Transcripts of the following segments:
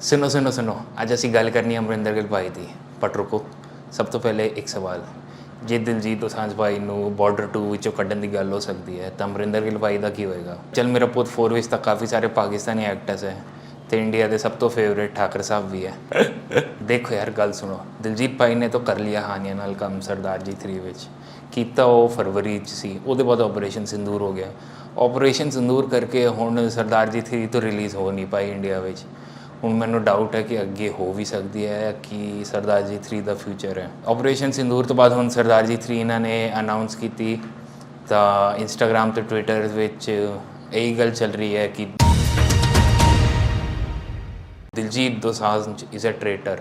ਸੁਣੋ ਸੁਣੋ ਸੁਣੋ ਅੱਜ ਅਸੀਂ ਗੱਲ ਕਰਨੀ ਹੈ ਅਮਰਿੰਦਰ ਗਿੱਲ ਭਾਈ ਦੀ ਬਟ ਰੁਕੋ ਸਭ ਤੋਂ ਪਹਿਲੇ ਇੱਕ ਸਵਾਲ ਜੇ ਦਿਲਜੀਤ ਦੋਸਾਂਝ ਭਾਈ ਨੂੰ ਬਾਰਡਰ 2 ਵਿੱਚੋਂ ਕੱਢਣ ਦੀ ਗੱਲ ਹੋ ਸਕਦੀ ਹੈ ਤਾਂ ਅਮਰਿੰਦਰ ਗਿੱਲ ਭਾਈ ਦਾ ਕੀ ਹੋਏਗਾ ਚਲ ਮੇਰਾ ਪੁੱਤ 4 ਵਿੱਚ ਤਾਂ ਕਾਫੀ ਸਾਰੇ ਪਾਕਿਸਤਾਨੀ ਐਕਟਰਸ ਹੈ ਤੇ ਇੰਡੀਆ ਦੇ ਸਭ ਤੋਂ ਫੇਵਰੇਟ ਠਾਕਰ ਸਾਹਿਬ ਵੀ ਹੈ ਦੇਖੋ ਯਾਰ ਗੱਲ ਸੁਣੋ ਦਿਲਜੀਤ ਭਾਈ ਨੇ ਤਾਂ ਕਰ ਲਿਆ ਹਾਨੀਆਂ ਨਾਲ ਕੰਮ ਸਰਦਾਰ ਜੀ 3 ਵਿੱਚ ਕੀਤਾ ਉਹ ਫਰਵਰੀ ਚ ਸੀ ਉਹਦੇ ਬਾਅਦ ਆਪਰੇਸ਼ਨ ਸਿੰਦੂਰ ਹੋ ਗਿਆ ਆਪਰੇਸ਼ਨ ਸਿੰਦੂਰ ਕਰਕੇ ਹੁਣ ਸਰਦਾਰ ਜੀ 3 ਤੋਂ ਰਿਲੀਜ਼ ਹੋ ਨਹੀਂ ਪਾਈ ਇੰਡੀਆ ਵਿੱਚ ਹੁਣ ਮੈਨੂੰ ਡਾਊਟ ਹੈ ਕਿ ਅੱਗੇ ਹੋ ਵੀ ਸਕਦੀ ਹੈ ਕਿ ਸਰਦਾਰ ਜੀ 3 ਦਾ ਫਿਊਚਰ ਹੈ। ਆਪਰੇਸ਼ਨ ਸਿੰਦੂਰ ਤੋਂ ਬਾਅਦ ਹੁਣ ਸਰਦਾਰ ਜੀ 3 ਇਹਨਾਂ ਨੇ ਅਨਾਉਂਸ ਕੀਤੀ। ਤਾਂ ਇੰਸਟਾਗ੍ਰam ਤੇ ਟਵਿੱਟਰ ਵਿੱਚ ਇਹੀ ਗੱਲ ਚੱਲ ਰਹੀ ਹੈ ਕਿ Diljit Dosanjh is a traitor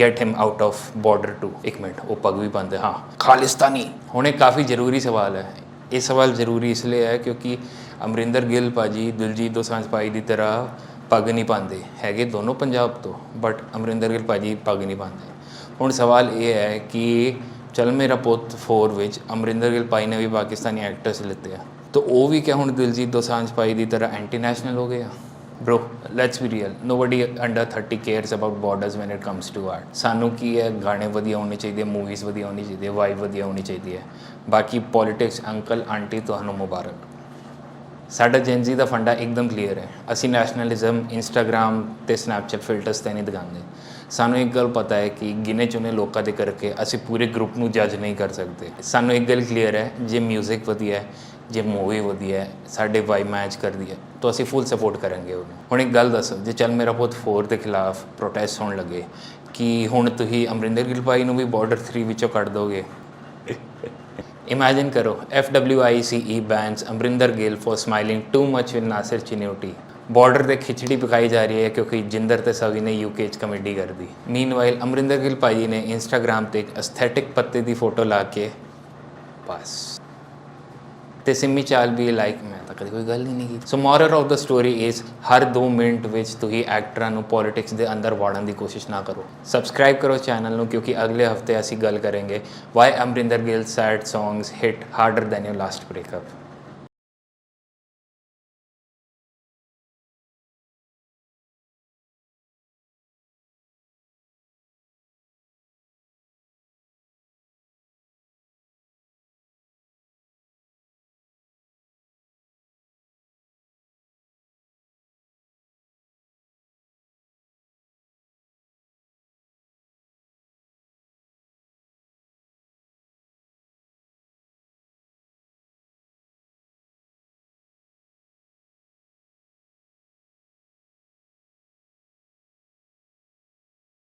get him out of border to ਇੱਕ ਮਿੰਟ, ਉਹ ਪੱਗ ਵੀ ਬੰਦ ਹਾਂ। ਖਾਲਿਸਤਾਨੀ। ਹੁਣ ਇਹ ਕਾਫੀ ਜ਼ਰੂਰੀ ਸਵਾਲ ਹੈ। ਇਹ ਸਵਾਲ ਜ਼ਰੂਰੀ ਇਸ ਲਈ ਹੈ ਕਿਉਂਕਿ ਅਮਰਿੰਦਰ ਗਿੱਲ ਭਾਜੀ ਦਿਲਜੀਤ ਦੋਸਾਂਝ ਭਾਈ ਦੀ ਤਰ੍ਹਾਂ ਪੱਗ ਨਹੀਂ ਪਾਉਂਦੇ, ਹੈਗੇ ਦੋਨੋਂ ਪੰਜਾਬ ਤੋਂ ਬਟ ਅਮਰਿੰਦਰ ਗਿੱਲ ਭਾਜੀ ਪੱਗ ਨਹੀਂ ਪਾਉਂਦੇ। ਹੁਣ ਸਵਾਲ ਇਹ ਹੈ ਕਿ ਚਲ ਮੇਰਾ ਪੁੱਤ 4 ਵਿੱਚ ਅਮਰਿੰਦਰ ਗਿੱਲ ਭਾਈ ਨੇ ਵੀ ਪਾਕਿਸਤਾਨੀ ਐਕਟਰਸ ਲਿੱਤੇ ਆ, ਤਾਂ ਉਹ ਵੀ ਕਿਆ ਹੁਣ ਦਿਲਜੀਤ ਦੋਸਾਂਝ ਭਾਈ ਦੀ ਤਰ੍ਹਾਂ ਐਂਟੀ ਨੈਸ਼ਨਲ ਹੋ ਗਏ ਆ? Bro, let's be real, nobody under 30 cares about borders when it comes to art. ਸਾਨੂੰ ਕੀ ਹੈ, ਗਾਣੇ ਵਧੀਆ ਹੋਣੇ ਚਾਹੀਦੇ ਮੂਵੀਜ਼ ਵਧੀਆ ਹੋਣੀ ਚਾਹੀਦੀ ਹੈ ਵਾਈਬ ਵਧੀਆ ਹੋਣੀ ਚਾਹੀਦੀ ਹੈ। ਬਾਕੀ ਪੋਲਿਟਿਕਸ ਅੰਕਲ ਆਂਟੀ ਤੁਹਾਨੂੰ ਮੁਬਾਰਕ। ਸਾਡਾ ਜੈਨਜ਼ੀ ਦਾ ਫੰਡਾ ਇੱਕਦਮ ਕਲੀਅਰ ਹੈ। ਅਸੀਂ ਨੈਸ਼ਨਲਿਜ਼ਮ ਇੰਸਟਾਗ੍ਰam ਤੇ ਸਨੈਪਚੈਟ ਫਿਲਟਰਸ ਤੇ ਨਹੀਂ ਦਿਖਾਉਂਦੇ। ਸਾਨੂੰ ਇੱਕ ਗੱਲ ਪਤਾ ਹੈ ਕਿ ਗਿਨੇ ਚੁਣੇ ਲੋਕਾਂ ਦੇ ਕਰਕੇ ਅਸੀਂ ਪੂਰੇ ਗਰੁੱਪ ਨੂੰ ਜੱਜ ਨਹੀਂ ਕਰ ਸਕਦੇ। ਸਾਨੂੰ ਇੱਕ ਗੱਲ ਕਲੀਅਰ ਹੈ, ਜੇ 뮤직 ਵਧੀਆ ਹੈ, ਜੇ ਮੂਵੀ ਵਧੀਆ ਹੈ, ਸਾਡੇ ਵਾਈ ਮੈਚ ਕਰਦੀ ਹੈ, ਤਾਂ ਅਸੀਂ ਫੁੱਲ ਸਪੋਰਟ ਕਰਾਂਗੇ ਉਹਨੂੰ। ਹੁਣ ਇੱਕ ਗੱਲ ਦੱਸੋ, ਜੇ ਚੱਲ ਮੇਰਾ ਬਹੁਤ ਫੋਰ ਦੇ ਖਿਲਾਫ ਪ੍ਰੋਟੈਸਟ ਹੋਣ ਲੱਗੇ, ਕਿ ਹੁਣ ਤੁਸੀਂ ਅਮਰਿੰਦਰ ਗਿੱਲ ਭਾਈ ਨੂੰ ਵੀ ਬਾਰਡਰ 3 ਵਿੱਚੋਂ ਕੱਢ ਦੋਗੇ ਇਮੇਜਿਨ ਕਰੋ FWICE bans Amarinder Gill for smiling too much with Nasir Chinyoti border ਤੇ ਖਿਚੜੀ ਪਕਾਈ ਜਾ ਰਹੀ ਹੈ ਕਿਉਂਕਿ ਜਿੰਦਰ ਤੇ ਸਵੀ ਨੇ ਯੂਕੇ ਚ ਕਮੇਡੀ ਕਰਦੀ ਮੀਨਵਾਈਲ ਅਮਰਿੰਦਰ ਗਿੱਲ ਭਾਈ ਨੇ ਇੰਸਟਾਗ੍ਰam ਤੇ ਇੱਕ ਐਸਥੈਟਿਕ ਪੱਤੇ ਦੀ ਫੋਟੋ ਲਾ ਕੇ ਬਸ ਤੇ ਸਿੰਮੀ ਚਾਲ ਵੀ ਲਾਈਕ ਮੈਂ ਤਾਂ ਕਦੇ ਕੋਈ ਗੱਲ ਹੀ ਨਹੀਂ ਕੀਤੀ। So moral of the story is Har 2 minute ਵਿੱਚ ਤੁਸੀਂ ਐਕਟਰਾਂ ਨੂੰ ਪੋਲਿਟਿਕਸ ਦੇ ਅੰਦਰ ਵਾੜਨ ਦੀ ਕੋਸ਼ਿਸ਼ ਨਾ ਕਰੋ। ਸਬਸਕ੍ਰਾਈਬ ਕਰੋ ਚੈਨਲ ਨੂੰ ਕਿਉਂਕਿ ਅਗਲੇ ਹਫ਼ਤੇ ਅਸੀਂ ਗੱਲ ਕਰਾਂਗੇ why Amarinder Gill sad songs hit harder than your last breakup